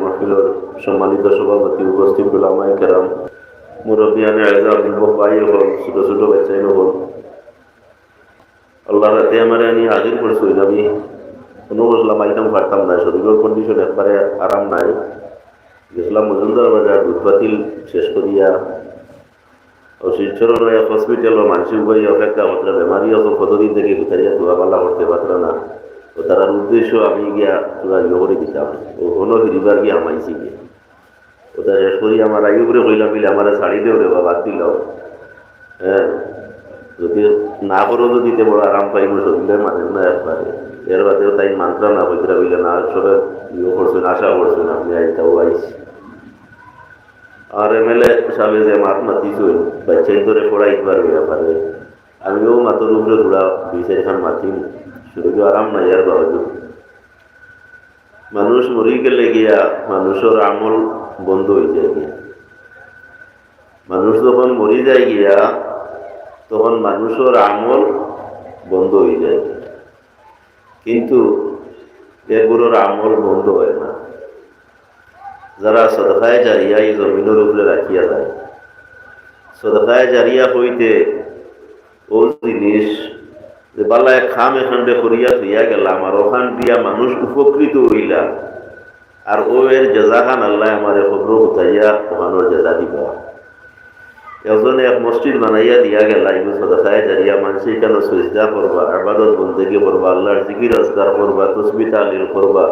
মহফিলের সম্মানিত সভাপতি উপস্থিত গোলামাই কেরাম মুরব্বিয়ানে যুবক ভাই হল ছোট ছোট বাচ্চাই হল আল্লাহ রাতে আমার আমি হাজির করছি আমি কোনো বসলাম আইতাম পারতাম না শরীরের কন্ডিশন একবারে আরাম নাই। গেছিলাম মজুমদার বাজার দুধ বাতিল শেষ করিয়া ও শিলচর হসপিটাল ও মানসিক বই অপেক্ষা মাত্র বেমারি অত কতদিন থেকে ভিতরিয়া দোয়া পাল্লা করতে পারত না তো তার উদ্দেশ্য আমি গিয়া তোরা ইয়ে করে দিতাম ও হলো হিরিবার গিয়ে আমাইছি গিয়ে। ওটা শেষ করি আমার আগে উপরে কইলাম মিলে আমার শাড়ি দেও রে বাবা দিল। হ্যাঁ যদি না করো তো দিতে বড় আরাম পাইব শরীরে মানে না একবারে এর বাদেও তাই মান্ত্রা না হইতরা বললে না সবে ইয়ে করছেন আশা করছেন আপনি আইতাও আইসি আর এম এমএলএ সাহেব যে মাত মাতিছুন, বাচ্চাই ধরে পড়াইতে পারবে আমিও মাতর উপরে ঘোরা দুই চারিখান মাতিম। শুধু আরাম নাই আর বাবা মানুষ মরি গেলে গিয়া মানুষের আমল বন্ধ হয়ে যায় গিয়া মানুষ যখন মরি যায় গিয়া তখন মানুষের আমল বন্ধ হয়ে যায় কিন্তু এগুলোর আমল বন্ধ হয় না যারা সদকায় জারিয়া এই জমিনের উপরে রাখিয়া যায় সদকায় জারিয়া হইতে ও জিনিস যে বালায় খাম এখানটে করিয়া থইয়া গেলাম আর ওখান দিয়া মানুষ উপকৃত হইলা। আর ও এর জেজাখান আল্লাহ আমার খবর উঠাইয়া ওখানোর জেজা দিবা। এজনে এক মসজিদ বানাইয়া দিয়া গেলা এগুলো সদাখায় জারিয়া মানুষ এখানে সুইজা করবা? আবাদত বন্দেগি করবা? আল্লাহর জিকির আজগার করবা? তসবিতা আলিল করবা?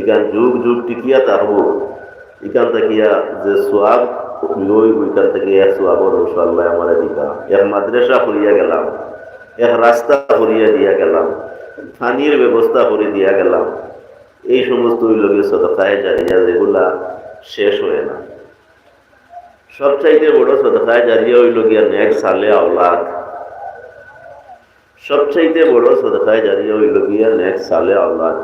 এখান যুগ যুগ টিকিয়া থাকব। এখান থাকিয়া যে সোয়াব ওইখান থেকে এক সোয়াবর অংশ আল্লাহ আমার দিবা। এক মাদ্রাসা করিয়া গেলাম। এক রাস্তা করিয়া দিয়া গেলাম, পানির ব্যবস্থা করে দিয়া গেলাম। এই সমস্ত সদকায় জারিয়া যেগুলা শেষ হয় না। সবচাইতে বড় সদকায় জারিয়া হইল গিয়া নেক সালে আওলাদ। সবচাইতে বড় সদকায় জারিয়া হইল গিয়া নেক সালে আওলাদ।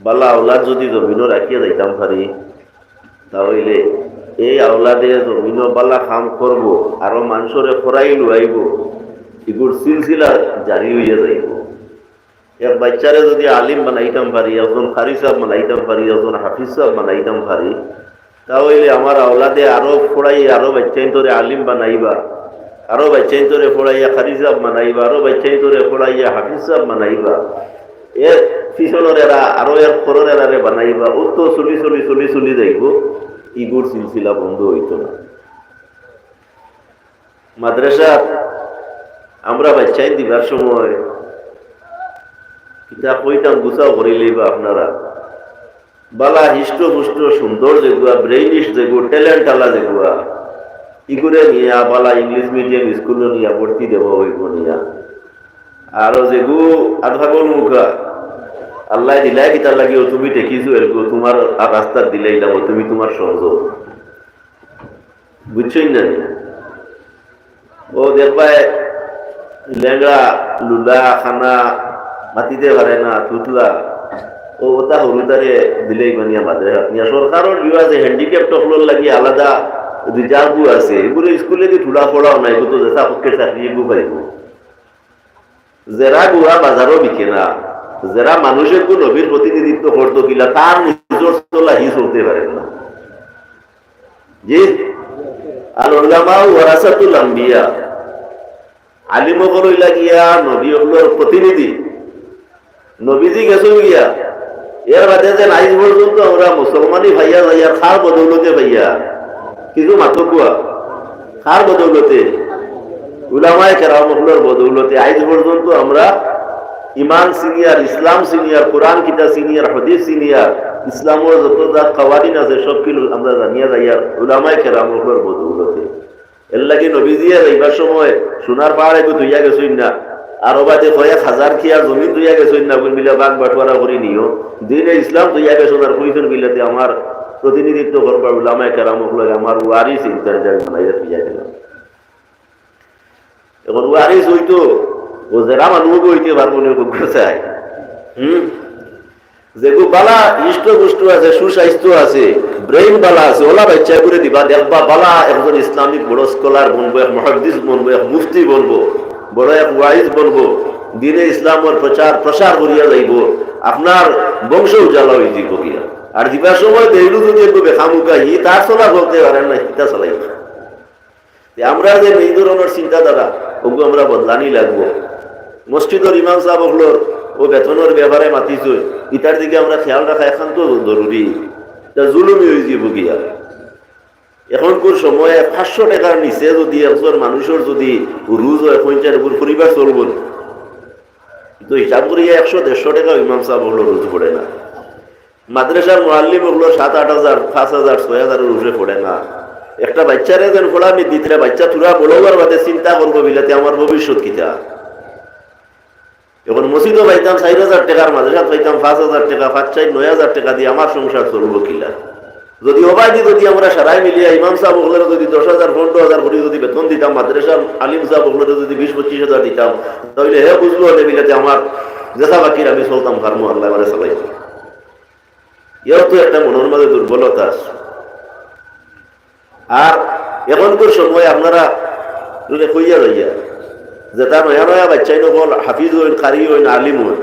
বালা আওলাদ যদি জমিনও রাখিয়া যাইতাম পারি তাহলে এই আওলাদে জমিনও বালা কাম করব, আরও মানুষরে খরাই লুয়াইব। এগুর সিলসিলা জারি হইয়া যাইব। এক বাচ্চারে যদি আলিম বানাইতাম পারি, একজন খারি সাহেব বানাইতাম পারি, একজন হাফিজ সাহেব বানাইতাম পারি, তাহলে আমার আওলাদে আরও ফোড়াই আরও বাচ্চাই তোরে আলিম বানাইবা, আরও বাচ্চাই তোরে ফোড়াইয়া খারি সাহেব বানাইবা, আরও বাচ্চাই তোরে ফোড়াইয়া হাফিজ সাহেব বানাইবা, এর পিছনের এরা আরও এর খরর এরারে বানাইবা ও তো চলি চলি চলি চলি যাইব, ইগুর সিলসিলা বন্ধ হইতো না। মাদ্রাসা আমরা বাচ্চাই দিবার সময়। কিতাব কইতাম, গুছাও করে লইবা আপনারা। বালা হিষ্ট পুষ্ট, সুন্দর যেগুয়া ব্রেইনিশ যেগু ট্যালেন্ট আলা যেগুয়া ইগুরে নিয়া, বালা ইংলিশ মিডিয়াম স্কুলে নিয়া, ভর্তি দেব হইব নিয়া। আরও যেগু আধাগল মুখা। আল্লাহ দিলাই কিতার লাগিও তুমি দেখিছো এরকম তোমার রাস্তার দিলাই যাব তুমি তোমার সংযোগ বুঝছই না? ও দেখবায় লেঙ্গা লুলা, খানা মাতিতে পারে না তুতলা ও ওটা হরুতারে দিলেই বানিয়া মাদ্রে নিয়া সরকারের বিও আছে হ্যান্ডিক্যাপ টকলোর লাগি আলাদা রিজার্ভও আছে। এগুলো স্কুলে দি ঠুলা পড়াও নাই এগুলো যেটা পক্ষে চাকরি এগুলো পাইব জেরা গুড়া বাজারও বিকে না। যারা মানুষের কোন নবীর প্রতিনিধিত্ব করতো কিলা তার নিজের চলা হি চলতে পারে না। জি আর ওলামা ওয়ারাসাতুল আম্বিয়া। আলিমকল গিয়া নবী হলোর প্রতিনিধি নবীজি গেছো গিয়া এর বাদে যে আইজ পর্যন্ত আমরা মুসলমানই ভাইয়া ভাইয়া খার বদৌলতে ভাইয়া। কিছু মাত্র কুয়া খার বদৌলতে। উলামায় কেরামহলোর বদৌলতে আইজ পর্যন্ত আমরা ইমান সিনিয়র ইসলাম সিনিয়র কোরআন কিতা সিনিয়র হদিস সিনিয়র ইসলামের যত যা কাওয়ারিন আছে সব কিছু আমরা জানিয়া যাইয়ার উলামায় কেরামহলোর বদৌলতে। লাগে নবীজিয়া যাইবার সময়, সোনার পাহাড়ে ধুইয়া গেছই না। আরও বাদে কয়েক হাজার খিয়ার জমিন ধুইয়া গেছই না মিলা বাঘ বাটোয়ারা করি নিও। দিনে ইসলাম ধুইয়া গেছো আর কইছেন মিলাতে আমার প্রতিনিধিত্ব করবার উলামায় কেরামহল আমার ওয়ারিস ইন্টারজার বানাইয়া ধুইয়া গেলাম। এখন ওয়ারিস হইতো, ও যারা মানুষ হইতে পারব না চাই। হম? দিবা আপনার বংশ উজালা যাব গিয়া। আর দিবার সময় দেইলু যদি একটু ই তার চলা বলতে পারেন না ইটা চলাই আমরা যে এই ধরনের চিন্তাধারা ওগুলো আমরা বদলানি লাগবো। মসজিদর ইমাম সাহেব ও বেতনের ব্যাপারে মাতিছ। ইটার দিকে আমরা খেয়াল রাখা একান্ত জরুরি এটা জুলুমি হয়ে যাব গিয়া এখনকার সময়ে পাঁচশো টাকার নিচে যদি একজন মানুষের যদি রুজ হয় পঞ্চায়েত পরিবার চলব না। তো হিসাব করিয়া একশো, দেড়শো টাকা ইমাম সাহেব হলো রুজ পড়ে না। মাদ্রাসার মোয়াল্লিম হলো সাত, আট হাজার, পাঁচ হাজার, ছয় হাজারের উপরে পড়ে না। একটা বাচ্চারে যেন ফোড়ামি দিতে বাচ্চা তুরা বড়বার বাদে চিন্তা করব বিলাতে, আমার ভবিষ্যৎ কিতা? এখন মসজিদও পাইতাম চার হাজার টাকার মাদ্রাসা পাইতাম, পাঁচ হাজার টাকা, পাঁচ চার, নয় হাজার টাকা দিয়ে আমার সংসার চলবো কিলা যদি অবাধি যদি আমরা সারাই মিলিয়ে ইমাম সাহেব হলের যদি দশ হাজার, পনেরো হাজার করে যদি বেতন দিতাম, মাদ্রাসার আলিম সাহেব হলের যদি বিশ পঁচিশ হাজার দিতাম, তাহলে হে বুঝলো হলে মিলাতে আমার যেসা বাকির আমি চলতাম ফার্মো, আল্লাহ মানে সবাই এও তো একটা মনের মাঝে দুর্বলতা আছে। আর এখনকার সময় আপনারা কইয়া রইয়া যে তার নয়া নয়া বাচ্চাই নকল হাফিজ হইন কারি হইন আলিম হইন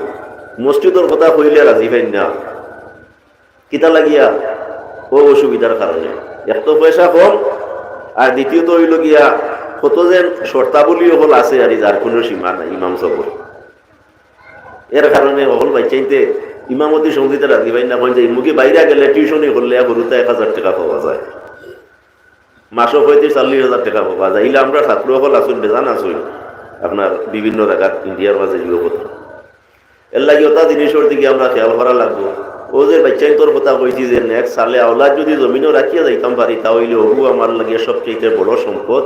মসজিদর কথা কইলে রাজি পাইন না। কিতা লাগিয়া? ও অসুবিধার কারণে এক তো পয়সা কম আর দ্বিতীয়ত হইল গিয়া কত যেন শর্তাবলী হল আছে আর যার কোনো সীমা নাই ইমাম সবর এর কারণে অকল বাচ্চাইতে ইমামতি সঙ্গীতে রাজি পাইন না যে, মুখে বাইরে গেলে টিউশনই করলে গরুতে এক হাজার টাকা পাওয়া যায়। মাসও পঁয়ত্রিশ চল্লিশ হাজার টাকা পাওয়া যায়। ইলে আমরা ছাত্র সকল আসুন বেজান আসুন আপনার বিভিন্ন জায়গাত ইন্ডিয়ার মাঝে যুগপত্র এর লাগে ওটা জিনিসের দিকে আমরা খেয়াল করা লাগবো। ও যে বাচ্চাই তোর কথা কইছি যে নেক্সট সালে আওলাদ যদি জমিনও রাখিয়া যাইতাম পারি তাহলে ওগু আমার লাগে সবচেয়ে বড় সম্পদ,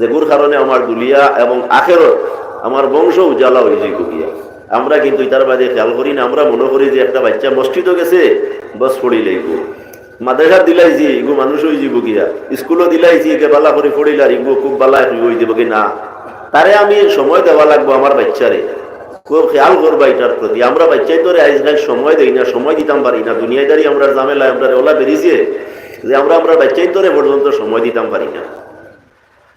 যেগুর কারণে আমার দুলিয়া এবং আখেরত আমার বংশ উজালা হয়ে যাইব গিয়া। আমরা কিন্তু এটার বাদে খেয়াল করি না, আমরা মনে করি যে একটা বাচ্চা মসজিদও গেছে, বস পড়ি লাগব মাদ্রাসা দিলাইছি ইগু মানুষ হয়ে যাব গিয়া। স্কুলও দিলাইছি, একে বালা করে পড়িল আর ইগু খুব বালা হয়ে যাব কি না? তারে আমি সময় দেওয়া লাগবো আমার বাচ্চারে। খুব খেয়াল করবা এটার প্রতি। আমরা বাচ্চাই তোরে সময় দেই না, সময় দিতাম পারি না। দুনিয়াদারি আমরা জামেলা আমরা ওলা বেরিয়েছে যে আমরা আমরা বাচ্চাই তোরে পর্যন্ত সময় দিতাম পারি না।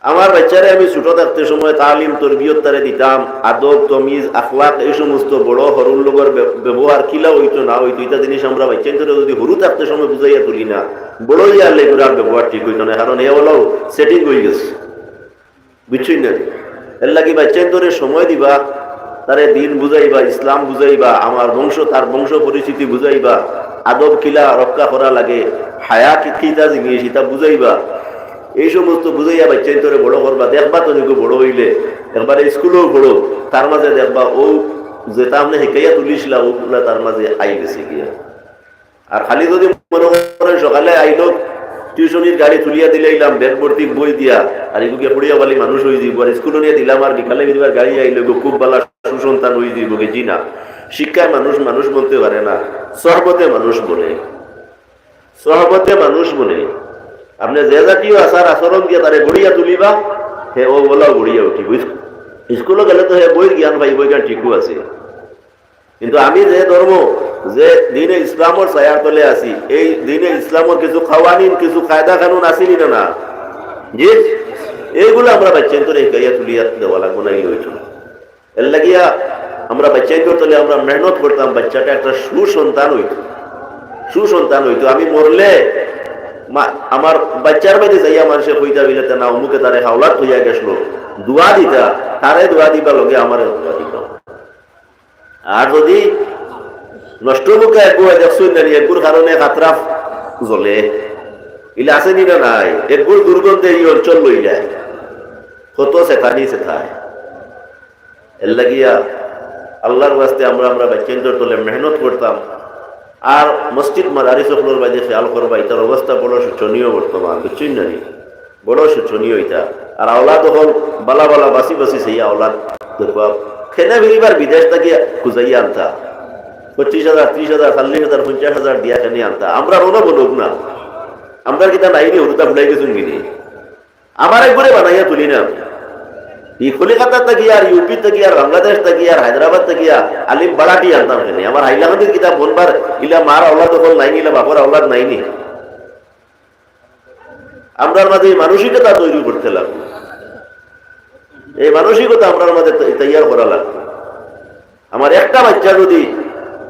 আমার বাচ্চারে আমি ছোট থাকতে সময় তালিম, তরবিয়ত তারে দিতাম, আদব, তমিজ, আখলাক এই সমস্ত বড় হরুর ব্য- ব্যবহার কিলা হইতো না হইতো, এটা জিনিস আমরা বাচ্চাই তোরে যদি হরু থাকতে সময় বুঝাইয়া তুলি না, বড় ইয়ার আর ব্যবহার ঠিক হইতো না। কারণ এ হলো সেটিং হয়ে গেছে। বুঝছই না? এর লাগি বাচ্চাই তোরে সময় দিবা, তারে দিন বুঝাইবা, ইসলাম বুঝাইবা, আমার বংশ, তার বংশ পরিস্থিতি বুঝাইবা, আদব কিলা রক্ষা করা লাগে, হায়া কিতা জিনিস, এটা বুঝাইবা। এই সমস্ত বুঝাইয়া বাচ্চাই তোরে বড় করবা, দেখবা তো নিকো বড় হইলে, একবারে স্কুলেও বড় তার মাঝে দেখবা ও যেটা আপনি হেকাইয়া তুলিছিলা ওগুলা তার মাঝে আই গেছে গিয়া। আর খালি যদি মনে করেন সকালে আইলো টিউশনির গাড়ি তুলিয়া দিলে ইলাম ব্যাগ বই দিয়া। আর এগুকে পড়িয়া বালি মানুষ হয়ে যাব আর স্কুলে নিয়ে দিলাম, আর বিকালে দিবার গাড়ি আইলো খুব বালা সুসন্তান হয়ে যাব গে জি না শিক্ষায় মানুষ মানুষ বলতে পারে না, সহবতে মানুষ বলে। সহবতে মানুষ বলে। আপনি যে জাতীয় আচার আচরণ দিয়ে তারে গড়িয়া তুলিবা, হে ও বলাও গড়িয়া উঠিব। স্কুলে গেলে তো হে বইয়ের জ্ঞান পাই বই জ্ঞান ঠিকও আছে। কিন্তু আমি যে ধর্ম যে দিনে ইসলামর ছায়ার তলে আছি, এই দিনে ইসলামর কিছু খাওয়ানিন, কিছু কায়দা কানুন আসিনি না। জি? এইগুলো আমরা বাচ্চাই করে গাইয়া তুলিয়া দেওয়া লাগবো না হইতো এর লাগিয়া আমরা বাচ্চাই তলে আমরা মেহনত করতাম, বাচ্চাটা একটা সুসন্তান হইতো। সুসন্তান হইতো। আমি মরলে আমার বাচ্চার বাড়ি যাইয়া মানুষে কইতা বিলাতে না, অমুকে তারে হাওলাত হইয়া গেছিল দোয়া দিতা, তারে দোয়া দিবা লগে আমার দোয়া আর যদি নষ্ট মুখে একগুয়া দেখছই না একগুর কারণে খাতরা জ্বলে। ইলে আছে নি না নাই? একগুর দুর্গন্ধে এই অঞ্চল লই যায়। কত সেখায় এর লাগিয়া আল্লাহর আমরা আমরা তোলে মেহনত করতাম আর মসজিদ মাদারিস ফ্লোর বাজে খেয়াল করবা এটার অবস্থা বড় শোচনীয় বর্তমান না? বড় শোচনীয় এটা আর আওলাদ হল, বালা বালা বাসি বাসি সেই আওলাদ দেখবা খেনে বেরিবার বিদেশ থেকে খুঁজাইয়া আনতা। পঁচিশ হাজার, ত্রিশ হাজার, চল্লিশ হাজার, পঞ্চাশ হাজার দিয়া কেনে আনতা। আমরা মনে বলুক না। আমরা কিতা নাইনি হরুতা ফুলাই গেছুন কিনি আমার একবারে বানাইয়া তুলি না। এই কলিকাতা থেকে আর ইউপি থেকে আর বাংলাদেশ থেকে আর হায়দ্রাবাদ থেকে আলিম বাড়াটি আনতাম এখানে আমার হাইলাকান্দির কিতাব বনবার ইলা মার আওলাদ দখল নাইনি ইলা বাপর আওলাদ নাইনি আমরার মাঝে মানসিকতা তৈরি করতে লাগবো। এই মানসিকতা আমরার মাঝে তৈয়ার করা লাগবে। আমার একটা বাচ্চা যদি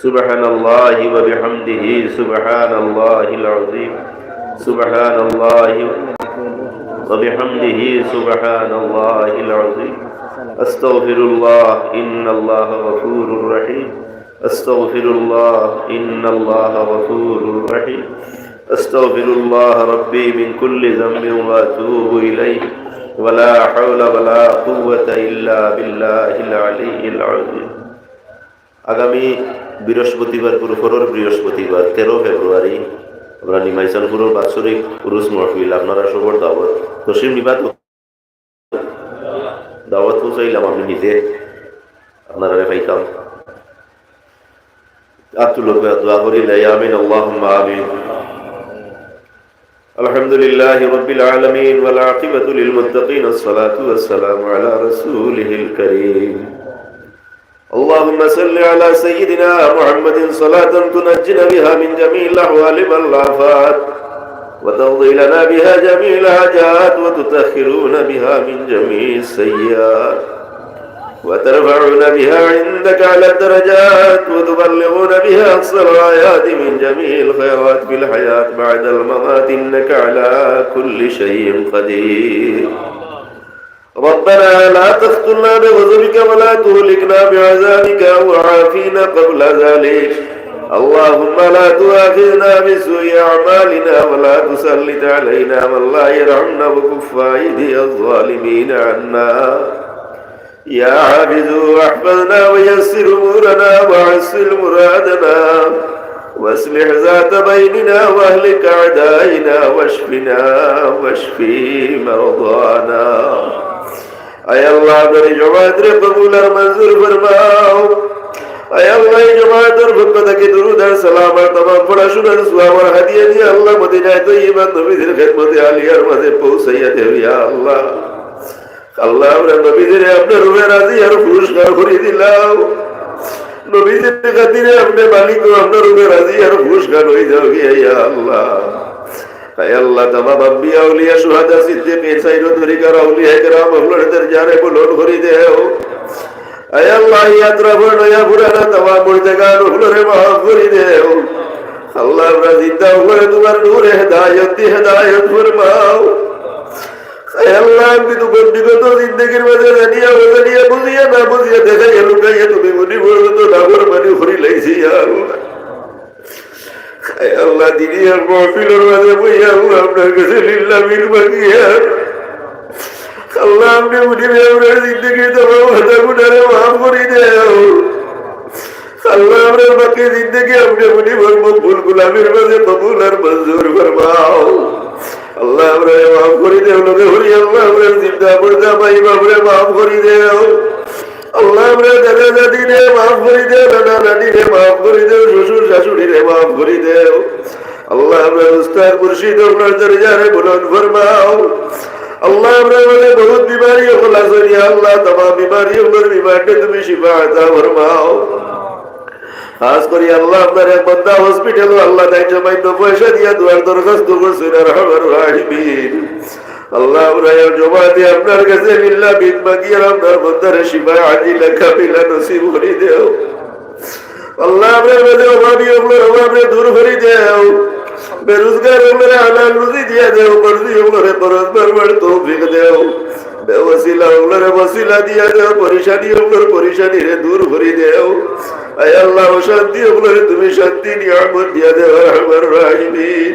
سبحان الله وبحمده سبحان الله العظيم. سبحان الله وبحمده سبحان الله العظيم. أستغفر الله إن الله غفور رحيم. أستغفر الله إن الله غفور رحيم. أستغفر الله ربي من كل ذنب وأتوب إليه. ولا حول ولا قوة إلا بالله العلي العظيم. আগামী বৃহস্পতিবার পুরোফরর বৃহস্পতিবার তেরো ফেব্রুয়ারি আমরা নিমাইচানপুরের বাৎসরিক পুরুষ মহফিল আপনারা সবর দাওয়াত তসিম নিবাদ দাওয়াত পৌঁছাইলাম আমি নিজে আপনারা পাইতাম আত্মলোক দোয়া করিলাই আমিন আল্লাহুম্মা আমিন الحمد لله رب العالمين والعاقبة للمتقين الصلاة والسلام على رسوله الكريم اللهم صل على سيدنا محمد صلاة تنجنا بها من جميع الأحوال والآفات وتقضي لنا بها جميع الحاجات وتتخرون بها من جميع السيئات وترفعون بها عندك على الدرجات وتبلغون بها أقصى الغايات من جميع الخيرات في الحياة بعد الممات إنك على كل شيء قدير. ربنا لا تفتنا بغضبك ولا تهلكنا بعذابك وعافينا قبل ذلك. اللهم لا تؤاخذنا بسوء أعمالنا ولا تسلط علينا من لا يرحمنا وكف أيدي الظالمين عنا. يا عابد احفظنا ويسر أمورنا وعسر مرادنا. واصلح ذات بيننا وأهلك أعدائنا واشفنا واشفي مرضانا. আয় আল্লাহ দরি জমায়েত রে কবুল আর মঞ্জুর ফরমাও। আয় আল্লাহ জমায়েতের পক্ষ থেকে দুরুদ আর সালাম আর তমাম পড়াশোনার সুয়াব আর হাদিয়া দিয়ে আল্লাহ মদিনায় তো ইমান নবীদের খেদমতে আলিয়ার মাঝে পৌঁছাইয়া দেব ইয়া আল্লাহ। আল্লাহ আমরা নবীদের আপনার রুমে রাজি আর পুরস্কার করে দিলাম। নবীদের খাতিরে আপনি মালিক আপনার রুমে রাজি আর পুরস্কার হয়ে যাও ইয়া আল্লাহ। তাই আল্লাহ জিন্দগির তুমি মুনি বলতো না ঘর মানি ঘুরি লাইছি আল্লাহ। আল্লাহ দিদি আর মহফিলের মাঝে বইয়া আল্লাহ আপনার কাছে লিল্লা মিল বাগিয়া আল্লাহ, আপনি উঠি আপনার জিন্দগি তোমার মাথা মাফ করি দেও। আল্লাহ, আমরা বাকি জিন্দগি আপনি আল্লাহ, আমরা মাফ করি দেও আল্লাহ বাবরে মাফ করি দেও। আল্লাহ আমরা দাদা দাদি রে মাফ করি দে দাদা দাদি রে মাফ করি দে, শ্বশুর শাশুড়ি রে মাফ করি দে। আল্লাহ আমরা উস্তাদ মুর্শিদ, আপনার হসপিটাল আল্লাহ পয়সা দিয়া দুয়ার দরখাস্ত করছি আল্লাহ আমরা জমা দিয়ে আপনার কাছে লিল্লা বিদ মাগিয়ে আপনার বন্ধারে শিবায় আজি লেখা মিলা নসিব করি দেও। আল্লাহ আপনার কাছে অভাবী, আপনার অভাবে দূর করি দেও। বেরোজগার আপনার হালাল রুজি দিয়া দেও, মর্জি আপনারে পরস্পর বড় তৌফিক দেও। বেওসিলা আপনারে বসিলা দিয়া দেও, পরিশানি আপনার পরিশানি রে দূর করি দেও। আয় আল্লাহ শান্তি আপনারে তুমি শান্তি, নিয়ামত দিয়া দেও রহমান রাহিমিন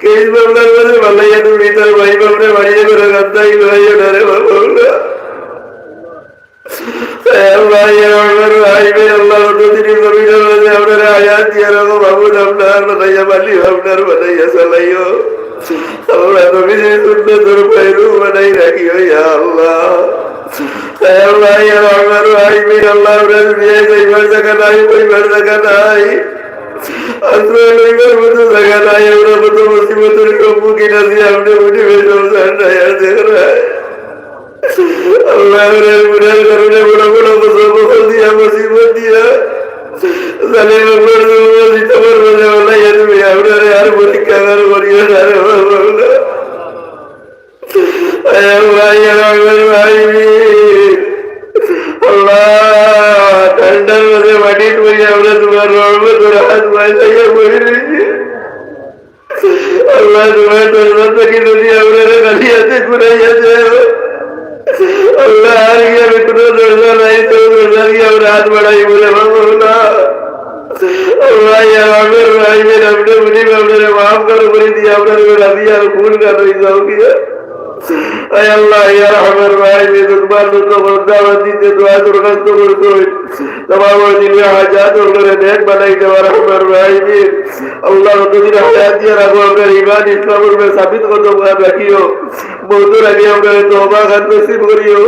কেস বাবলার মধ্যে বালাইয়া তুমি তার ভাই বাবরে বাড়িয়ে করে গান্দাই ভাই ওনারে বাবলা ভাই আমার ভাই ভাই আল্লাহ নদীর জমিনের মধ্যে আপনার আয়াত দিয়ে রাখো বাবুন আপনার বানাইয়া বালি আপনার বানাইয়া চালাইও আমরা নবীর সুন্দর তোর পাইরু বানাই রাখিও ইয়া আল্লাহ ভাই আমার ভাই ভাই আল্লাহ আপনার বিয়ে যাইবার জায়গা নাই কইবার জায়গা নাই আশ্রয় মতো জায়গা নাই আমরা মতো মুসিবতের সম্মুখীন আছি আপনি বেশ নাই আর দেখ আল্লাহ রে মুরার কারণে বড় বড় বছর বছর ইয়া আল্লাহ ঠান্ডার মধ্যে মাটি তুই আমরা তোমার রহমত তোর হাত বাঁচাইয়া বলে দিয়েছি আল্লাহ তোমার দরবার থেকে যদি আমরা কালিয়াতে ঘুরাইয়াছে আল্লাহ আর কি আমি কোনো দরজা নাই তো দরজা কি আমরা হাত বাড়াই বলে না আল্লাহ ইয়া আমার ভাই মের আপনি বলি আপনারে মাফ করো করে দিয়ে আপনার রাজি আর ভুল কার হয়ে যাও কি আয় আল্লাহ ইয়া রহমান ভাই মে তোমার তো বরদাওয়াত দিতে দোয়া দরখাস্ত করতো তোমার দিলে হাজাত করে নেক বানাই দেওয়া রহমান ভাই মে আল্লাহ নদীর হায়াত দিয়ে রাখো আপনার ইমান ইসলামের মে সাবিত কত রাখিও মৌতুর আগে আপনার তোবা খান নসিব করিও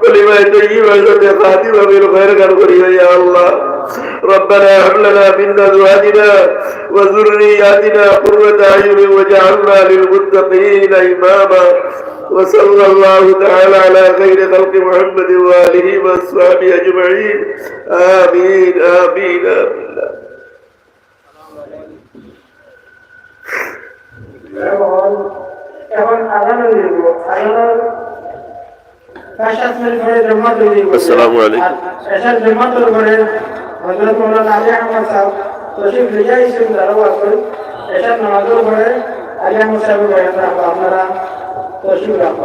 কলিমায় তো ই ভাষাতে খাতিমা বিল খৈর গান করিও ইয়া আল্লাহ ربنا هب لنا من ازواجنا وذرياتنا قرة اعين واجعلنا للمتقين اماما. وصلى الله تعالى على خير خلق محمد وآله وأصحابه أجمعين. آمين آمين آمين, آمين. السلام عليكم. হজরত মৌলানা আলী আহমদ সাহেব তশিফ রিজা ইসলিম দারোয়ার করে এসব নামাজও পড়ে আলী আহমদ সাহেবের বয়ান আপনারা তশিফ রাখব